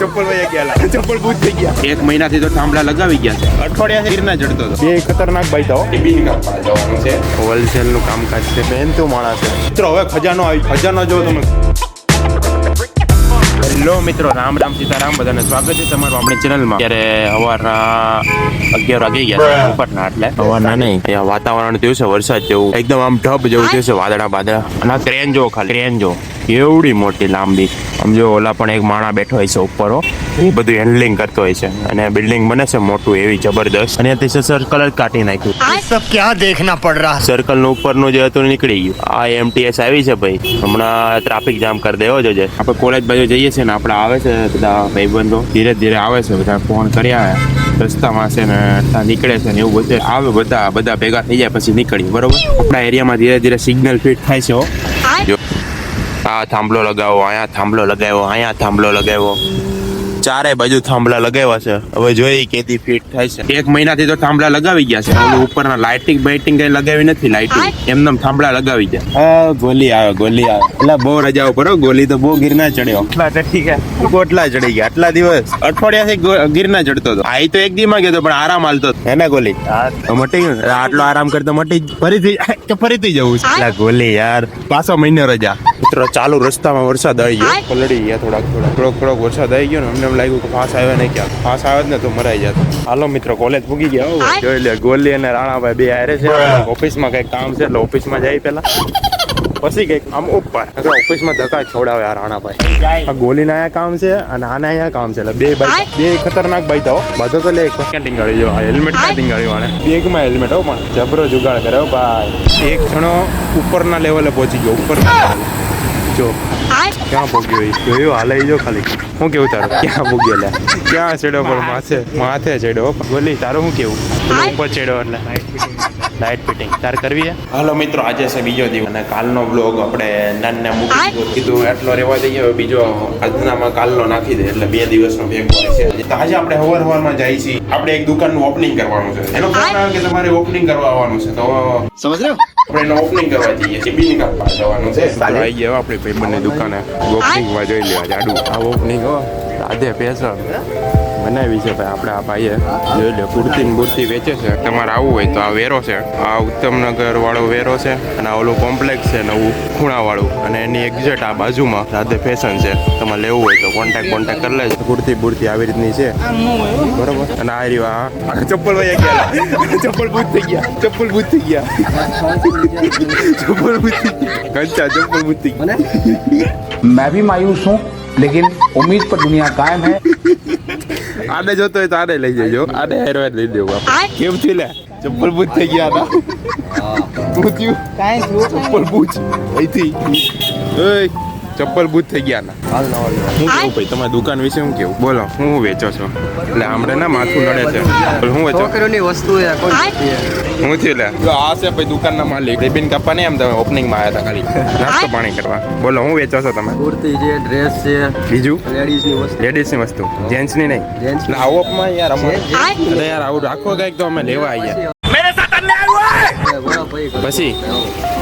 ચપ્પલ વયા ગયા ચપ્પલ ભૂત થઈ ગયા. એક મહિનાથી તો થાંભલા લગાવી ગયા છે. અઠવાડિયા ગીરના ચડતો હતો. બે ખતરનાક ભાઈ તો બિન કાપવા જવાનું છે. હોલસેલનું કામકાજ છે બેન તો માણસ છે. મિત્રો હવે ખજાનો આવી ખજાનો જો તમે. હેલો મિત્રો રામ રામ સીતારામ બધાને સ્વાગત છે તમારું આપણી ચેનલમાં અત્યારે સવારના અગિયાર વાગી ગયા ઉપરના એટલે. સવારના નહીં. અહીંયા વાતાવરણ થયું છે વરસાદ જેવું. એકદમ આમ ઢબ જેવું થયું છે વાદળા બાદળા. અને આ ક્રેન જો ખાલી. ક્રેન જો કેવડી મોટી લાંબી. આમ ઓલા પણ એક માણા બેઠો હોય છે ઉપર એ બધું હેન્ડલિંગ કરતો હોય છે. અને બિલ્ડિંગ બને છે મોટું એવી જબરદસ્ત. અને અત્યારે સર્કલ જ કાઢી નાખ્યું. સબ ક્યાં દેખના પડ રહા સર્કલનું ઉપરનું જે હતું નીકળી ગયું. આ એમટીએસ આવી છે ભાઈ. હમણાં ટ્રાફિક જામ કરી દેવો જોઈએ આપણે કોલેજ બાજુ જઈએ છીએ આપણે આવે છે બધા ભાઈબંધો ધીરે ધીરે આવે છે બધા ફોન કર્યા રસ્તામાં છે ને ત્યાં નીકળે છે ને એવું બધું આવે બધા બધા ભેગા થઈ જાય પછી નીકળીએ બરોબર? આપણા એરિયામાં ધીરે ધીરે સિગ્નલ ફિટ થાય છે આ થાંભલો લગાવો અહીંયા થાંભલો લગાવ્યો અહીંયા થાંભલો લગાવ્યો ચારે બાજુ થાંભલા લગાવ્યા છે. હવે જોઈએ કેતી ફિટ થાય છે. એક મહિનાથી તો થાંભલા લગાવી ગયા છે. ઓલું ઉપરના લાઇટિંગ બાઇટિંગ કઈ લગાવી નથી લાઇટિંગ એમને થાંભલા લગાવી ગયા હા ગોલી આવે ગોલી આવે. એટલે બહુ રજા ઉપર ગોલી તો બહુ ગિરના ચડ્યો. એટલા ચડી ગયા કોટલા ચડી ગયા. આટલા દિવસ અઠવાડિયાથી ગિરના ચડતો હતો. આઈ તો એક દી માં ગયો પણ આરામ હાલતો એને ને ગોલી? મટી ગયું. આટલો આરામ કરતો મટી જ- ફરીથી કે ફરીથી જવું છે. એટલે ગોલી યાર. પાછો મહિનો રજા. મિત્રો ચાલુ રસ્તામાં વરસાદ આવી ગયો. પલળી ગયા થોડાક થોડાક થોડોક થોડોક વરસાદ આવી ગયો ને અમને એમ લાગ્યું કે ફાસ આવ્યા નહીં ક્યાં ફાસ આવે ને તો મરાઈ જતો હાલો મિત્રો કોલેજ પૂગી ગયા. જોઈ લે ગોલી અને રાણાભાઈ બે હારે છે. ઓફિસમાં કંઈક કામ છે એટલે ઓફિસમાં જાય પેલા પછી કંઈક આમ ઉપર. એટલે ઓફિસમાં ધક્કા છોડાવે આ રાણાભાઈ. આ ગોલીના અહીંયા કામ છે અને આના અહીંયા કામ છે. એટલે બે બાઈક બે ખતરનાક બાઈક હો. બધો તો લે ક્યાં ટીંગાડી જો હેલ્મેટ ક્યાં ટીંગાડ્યું આને બેગમાં હેલ્મેટ હો પણ જબરો જુગાડ કર્યો ભાઈ. એક જણો ઉપરના લેવલે પહોંચી ગયો ઉપર જો. ક્યાં ભોગ્યો એ જોયું? હાલે જો ખાલી. હું કેવું તારું? ક્યાં ભોગ્યો લે ક્યાં ચડ્યો પણ માથે માથે ચડ્યો બોલી તારું શું કેવું? ઉપર ચડ્યો એટલે. ડાયટ ફિટિંગ તાર કરવી છે? હાલો મિત્રો આજે છે બીજો દિવસ અને કાલનો બ્લોગ આપણે નાનને મૂકી દીધો. કીધું એટલો રહેવા દઈએ હવે બીજો આજનામાં કાલનો નાખી દે એટલે બે દિવસનો ભેગ છે તો આજે આપણે હવાર હવારમાં જઈએ છીએ. આપણે એક દુકાનનું ઓપનિંગ કરવાનું છે. એનો ફોન આવ્યો કે તમારે ઓપનિંગ કરવા આવવાનું છે તો સમજ રહ્યો? આપણે એનો ઓપનિંગ કરવા જઈએ છીએ. બીજી કાપવા જવાનું છે. આવી ગયા આપણી ભાઈ બંને દુકાને ઓપનિંગમાં જોઈ લેવા જાડું આ ઓપનિંગ હો. રાધે પેસર બનાવી છે ભાઈ આપણે આ ભાઈએ જોઈ લે કુર્તી ને બુર્તી વેચે છે તમારે આવવું હોય તો આ વેરો છે આ ઉત્તમનગર વાળો વેરો છે અને આ ઓલું કોમ્પ્લેક્સ છે નવું ખૂણા વાળું અને એની એક્ઝેક્ટ આ બાજુમાં રાધે ફેશન છે તમારે લેવું હોય તો કોન્ટેક્ટ કોન્ટેક્ટ કરી લેજો કુર્તી બુર્તી આવી રીતની છે બરોબર અને આ રહ્યું આ આ ચપ્પલ વયા ગયા ચપ્પલ બૂત થઈ ગયા ચપ્પલ બૂત થઈ ગયા ચપ્પલ બૂત થઈ ગયા કંચા ચપ્પલ બૂત થઈ ગયા मैं भी मायूस हूँ लेकिन उम्मीद पर दुनिया कायम है આને જોતો હોય તો આને લઈ જજો. આને હેરો લઈ દેવું આપણે કેમ થયું લે? ચપ્પલ બૂત થઈ ગયા હતા. થયું ચપ્પલ બૂત અહીંથી. ઓય. ચપ્પલ બૂત થઈ ગયા ના હું કેવું ભાઈ તમારી દુકાન વિશે હું કેવું? બોલો હું વેચો છો? એટલે હમણાં ના માથું નડે છે. હું વેચો? છોકરીઓની વસ્તુ છે હું થયું લે. આ છે ભાઈ દુકાનના માલિક. રિબિન કાપા નહીં એમ તમે ઓપનિંગમાં આવ્યા હતા ખાલી. નાસ્તો પાણી કરવા. બોલો હું વેચો છો તમે? કુર્તી છે ડ્રેસ છે બીજું? લેડીઝની વસ્તુ. લેડીઝની વસ્તુ. જેન્ટ્સની નહીં. જેન્ટ્સની. આવો યાર અમે અરે યાર આવું રાખો કંઈક તો અમે લેવા આવ્યા મેરે ભાઈ પછી?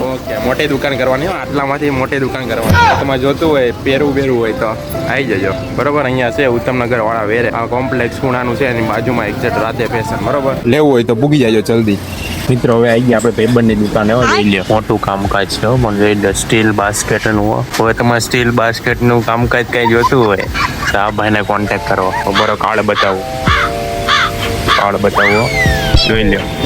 ઓકે મોટી દુકાન કરવાની હો, આટલામાંથી મોટી દુકાન કરવાની. તમારે જોતું હોય પહેરવું પહેરવું હોય તો આવી જજો. બરોબર? અહીંયા છે ઉત્તમનગર વાળા વેરે. આ કોમ્પ્લેક્સ ખૂણાનું છે એની બાજુમાં એક્ઝેક્ટ રાતે ફેશન બરોબર? લેવું હોય તો પૂગી જાજો જલ્દી. મિત્રો હવે આવી ગયા આપણે પેબરની દુકાને હો જોઈ લ્યો. મોટું કામકાજ છે હો પણ જોઈ લો સ્ટીલ બાસ્કેટનું હો. હવે તમારે સ્ટીલ બાસ્કેટનું કામકાજ કઈ જોતું હોય તો આ ભાઈને કોન્ટેક્ટ કરો. બરો કાર્ડ બતાવો. કાર્ડ બતાવો. જોઈ લ્યો.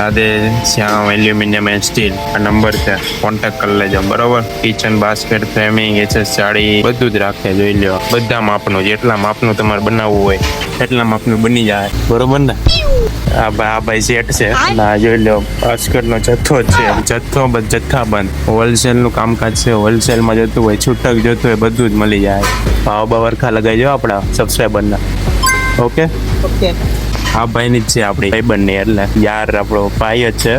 સાથે શ્યામ એલ્યુમિનિયમ એન્ડ સ્ટીલ. આ નંબર છે. કોન્ટેક્ટ કરી લેજો. બરોબર? કિચન બાસ્કેટ ફ્રેમિંગ એસેસ સાડી બધું જ રાખે. જોઈ લ્યો. બધા માપનું. જેટલા માપનું તમારે બનાવવું હોય, એટલા માપનું બની જાય. બરોબર ને? આ ભાઈ આ ભાઈ સેટ છે. ના જોઈ લો બાસ્કેટનો જથ્થો જ છે. જથ્થો બંધ જથ્થાબંધ હોલસેલનું કામકાજ છે. હોલસેલમાં જતું હોય, છૂટક જતું હોય, બધું જ મળી જાય. ભાવ ભાવ વરખા લગાવજો આપણા સબસ્ક્રાઈબરના ઓકે આ ભાઈની જ છે આપણી ભાઈ બંને એટલે યાર આપણો ભાઈ જ છે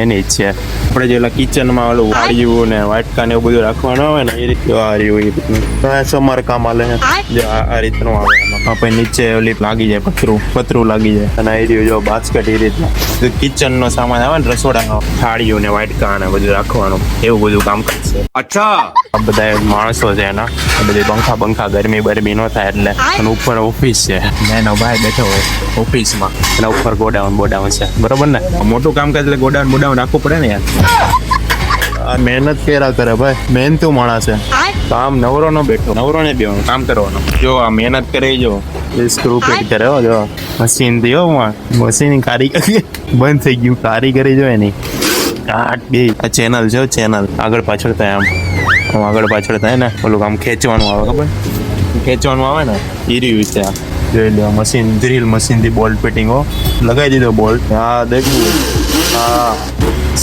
એની જ છે. આપણે જે ઓલા કિચનમાં ઓલું વાળ્યું ને વાટકા ને એવું બધું રાખવાનું આવે ને એ રીતે વાળ્યું એ રીતનું. સમારકામ આલે જે આ રીતનું આવે આપણે નીચે ઓલી લાગી જાય પથરું પથરું લાગી જાય. અને એ રીતે જો બાસ્કેટ એ રીતના. કિચન નો સામાન આવે ને રસોડાનો. થાળીઓ ને વાટકા ને બધું રાખવાનું એવું બધું કામ કરશે અચ્છા. આ બધા માણસો છે એના. આ બધી પંખા બંખા ગરમી બરમી ન થાય એટલે અને ઉપર ઓફિસ છે. ને એનો ભાઈ બેઠો હોય ઓફિસમાં એના ઉપર ગોડાઉન બોડાઉન છે. બરોબર ને? મોટું કામ કરે એટલે ગોડાઉન બોડાઉન રાખવું પડે ને યાર. આ મહેનત કર્યા કરે ભાઈ. મહેનતું માણસ છે. કામ નવરો નો બેઠો. નવરો ને બેવાનું કામ કરવાનો. જો આ મહેનત કરે જો. સ્ક્રૂ ફિટ કરે હો જો. મશીનથી હો મશીન કારીગરી બંધ થઈ ગયું. કારીગરી જો એની. આઠ બે. આ ચેનલ છે ચેનલ આગળ પાછળ થાય આમ. આમ આગળ પાછળ થાય ને ઓલું આમ ખેંચવાનું આવે ખબર? ખેંચવાનું આવે ને એ રહ્યું છે આ જોઈ લો મશીન ડ્રીલ મશીનથી બોલ્ટ ફિટિંગ લગાવી દીધો બોલ્ટ હા દેખવું હા.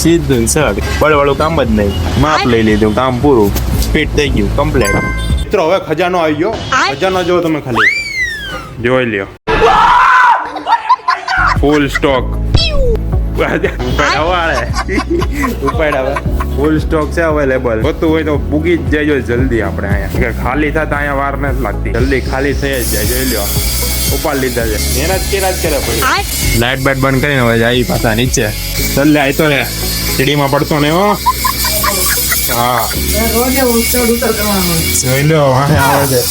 સીધું સર. બળવાળું કામ જ નહીં. માપ લઈ લીધું કામ પૂરું. ફિટ થઈ ગયું કમ્પ્લેટ મિત્રો હવે ખજાનો આવી ગયો. ખજાનો જો તમે ખાલી. જોઈ લ્યો. ફૂલ સ્ટોક ઉપાડાવે ઉપાડાવે ફૂલ સ્ટોક છે અવેલેબલ હોતું હોય તો પૂગી જ જાય જલ્દી આપણે અહીંયા. કે ખાલી થતા અહીંયા વાર નથી લાગતી. જલ્દી ખાલી થઈ જ જાય જોઈ લ્યો ઉપાડ લીધા છે. મહેનત કર્યા જ કરે પડી લાઇટ બાઇટ બંધ કરીને હવે જાય પાછા નીચે. જલ્દી આય તો રે સીડીમાં પડતો ને હો. હા. જોઈ લો વાહે આવે છે.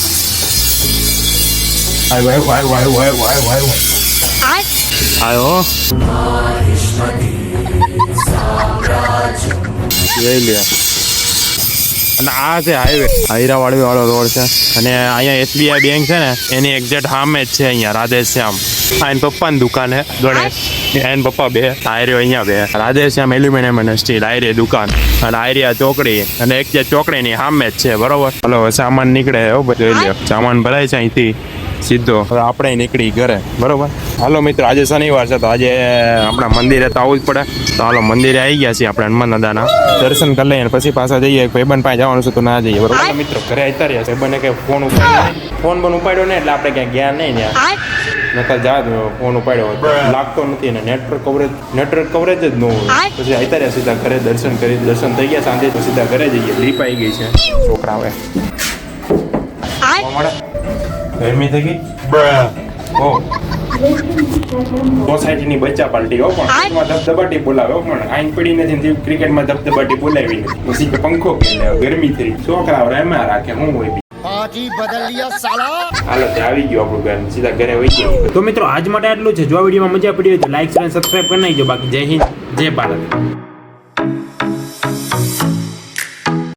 આય વાય વાય વાય વાય વાય વાય આયો જોઈ લે અને આ છે હાઈવે હૈરાવાડી વાળો રોડ છે. અને અહીંયા એસબીઆઈ બેંક છે ને, એની એક્ઝેક્ટ સામે જ છે અહીંયા, રાધેશ્યામ. આ એન પપ્પાની દુકાન છે ગણેશ એન પપ્પા બે આયર્યો અહીંયા બે. રાધેશ્યામ એલ્યુમિનિયમ અને સ્ટીલ આયરી દુકાન. અને આયરિયા ચોકડી. અને એક જે ચોકડીની સામે જ છે, બરોબર? હલો, સામાન નીકળે બધું જોઈ લ્યો. સામાન ભરાય છે અહીંથી. સીધો. હવે આપણે નીકળી ઘરે. બરોબર? હાલો મિત્રો આજે શનિવાર છે તો આજે આપણા મંદિરે તો આવવું જ પડે. તો હાલો મંદિરે આવી ગયા છીએ આપણે હનુમાન દાદાના દર્શન કરી લઈએ અને પછી પાછા જઈએ ભાઈબંધ પાસે જવાનું છે તો ના જઈએ. બરોબર? મિત્રો ઘરે આવતા રહ્યા ભાઈબંધને કે ફોન ઉપાડ્યો ફોન પણ ઉપાડ્યો ને એટલે આપણે ક્યાં ગયા નહીં ત્યાં. નકલ જા ફોન ઉપાડ્યો હોય લાગતો નથી ને નેટવર્ક કવરેજ નેટવર્ક કવરેજ જ ન હોય. પછી આવતા રહ્યા સીધા ઘરે દર્શન કરી દર્શન થઈ ગયા સાંજે તો સીધા ઘરે જઈએ. લીપ આવી ગઈ છે. છોકરા હવે. મળે? ગરમી થઈ ગઈ ઓ. સોસાયટીની બચ્ચા પાર્ટી હો પણ ધબધબાટી બોલાવે હો પણ આઈન પડી નથી ક્રિકેટમાં ધબધબાટી બોલાવી પછી પંખો ગરમી થઈ છોકરા એમાં રાખે હું હોય આવી ગયો સીધા ઘરે વહી તો મિત્રો આજ માટે આટલું છે. જો આ વિડીયોમાં મજા પડી હોય તો લાઈક શેર સબસ્ક્રાઇબ કરી નાખજો. બાકી જય હિન્દ જય ભારત.